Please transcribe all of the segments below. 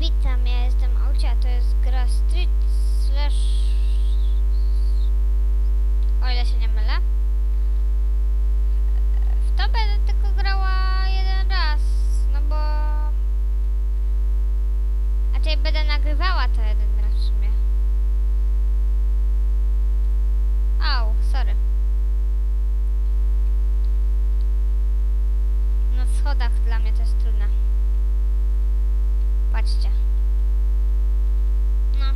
Witam, ja jestem Aucia, to jest gra Street Slash... O ile się nie mylę. W to będę tylko grała jeden raz, no bo... A czyli będę nagrywała to jeden raz w sumie. Au, sorry. Na schodach dla mnie to jest trudne. Patrzcie. No.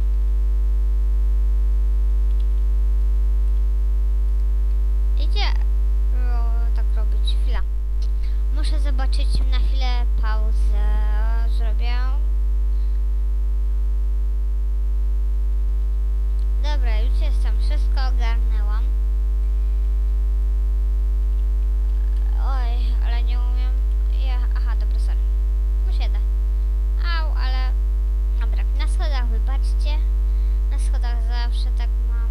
Idzie tak robić. Chwila. Muszę zobaczyć na chwilę pauzę. Zrobię. Dobra, już jestem. Wszystko ogarnęłam. Oj, ale nie umiem. Ja, aha, dobra, sorry. Musieda. Au, ale... Dobra, na schodach wybaczcie. Na schodach zawsze tak mam.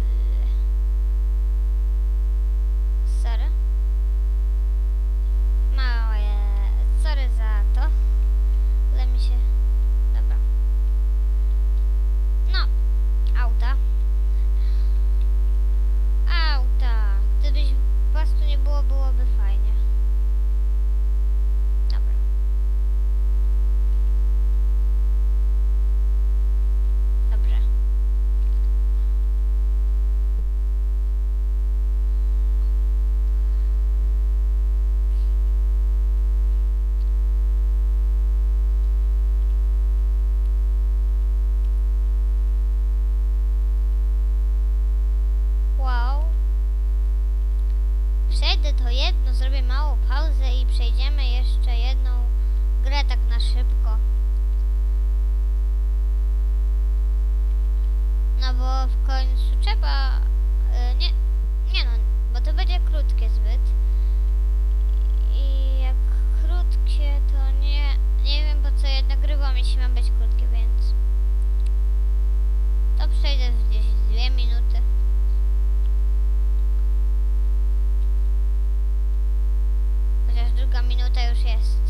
Yy. Sorry. Małe... Sorry za to. Ale mi się... Dobra. No. Auta. Auta. Gdybyś was tu nie było, byłoby fajnie. Dobra. Dobrze. Wow. Przejdę to jedno, zrobię małą pauzę i przejdziemy jeszcze jedną grę tak na szybko. Bo w końcu trzeba... y, nie, nie no, bo to będzie krótkie zbyt. I jak krótkie to nie... Nie wiem po co ja nagrywam, jeśli ma być krótkie, więc... To przejdę w gdzieś dwie minuty. Chociaż druga minuta już jest.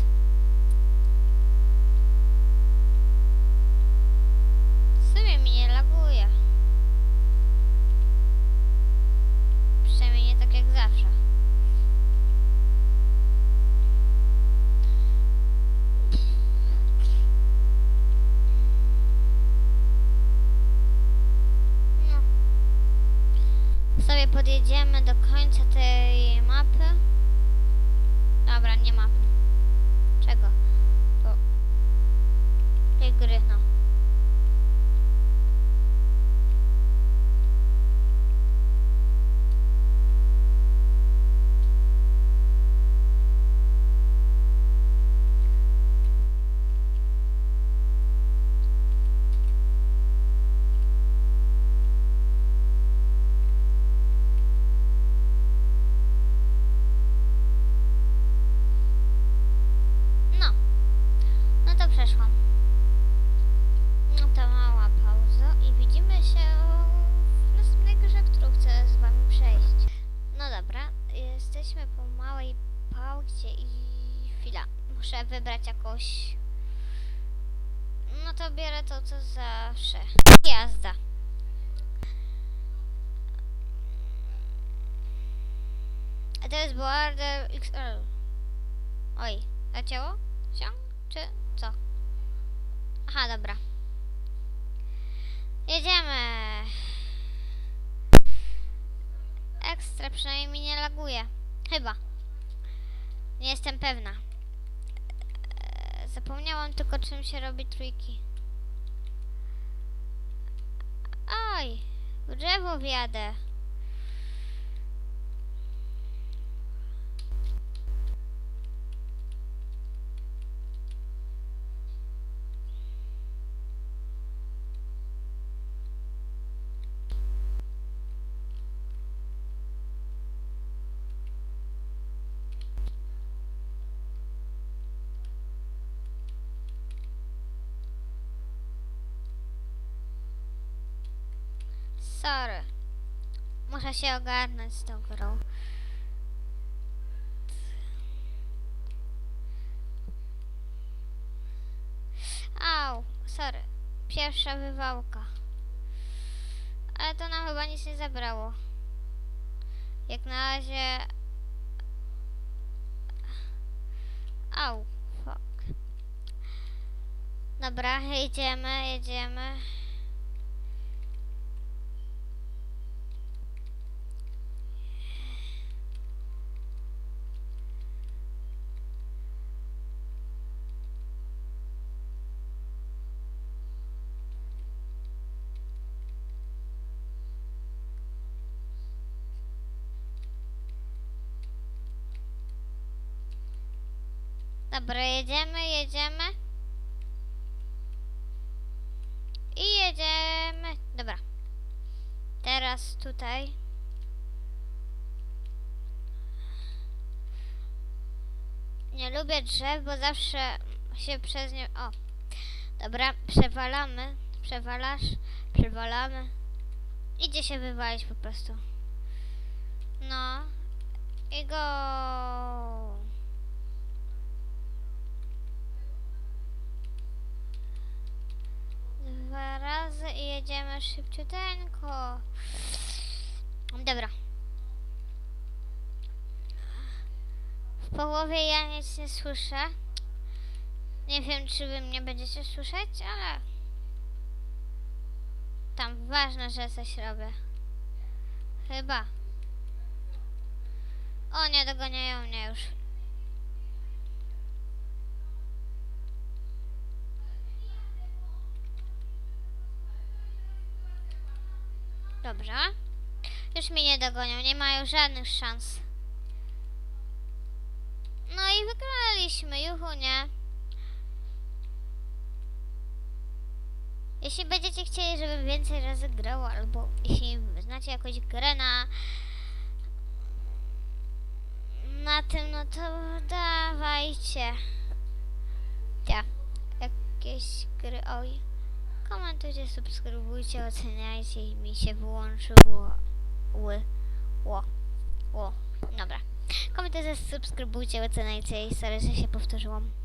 W sumie mi nie laguje. Przynajmniej nie tak jak zawsze. No. Sobie podjedziemy do końca tej mapy. Dobra, nie mapy. Czego? To... Tej gry. No. No to przeszłam. No to mała pauza i widzimy się w następnej grze, którą chcę z wami przejść. No dobra, jesteśmy po małej pauzie i chwila. Muszę wybrać jakąś... No to biorę to, co zawsze. Jazda. A jest Border XL. Oj, zacięło się? Czy co? Aha, dobra. Jedziemy. Ekstra, przynajmniej nie laguje. Chyba. Nie jestem pewna. Zapomniałam tylko czym się robi trójki. Oj, drzewo wjadę. Sorry. Muszę się ogarnąć z tą grą. Au, sorry. Pierwsza wywałka. Ale to nam chyba nic nie zabrało. Jak na razie... Au, fuck. Dobra, jedziemy, jedziemy. Dobra, jedziemy, jedziemy. I jedziemy. Dobra. Teraz tutaj. Nie lubię drzew, bo zawsze się przez nie... O. Dobra, przewalamy. Przewalasz. Przewalamy. Idzie się wywalić po prostu. No. I go. Dwa razy i jedziemy szybciuteńko. Dobra. W połowie ja nic nie słyszę. Nie wiem, czy wy mnie będziecie słyszeć, ale... Tam ważne, że coś robię. Chyba. O, nie dogoniają mnie już. Dobra. Już mnie nie dogonią, nie mają żadnych szans. No i wygraliśmy, juhu, nie? Jeśli będziecie chcieli, żebym więcej razy grał, albo jeśli znacie jakąś grę na na tym, no to dawajcie. Ja, jakieś gry, oj. Komentujcie, subskrybujcie, oceniajcie i mi się wyłączyło ły, ło, ło, dobra. Komentujcie, subskrybujcie, oceniajcie i sorry, że się powtórzyłam.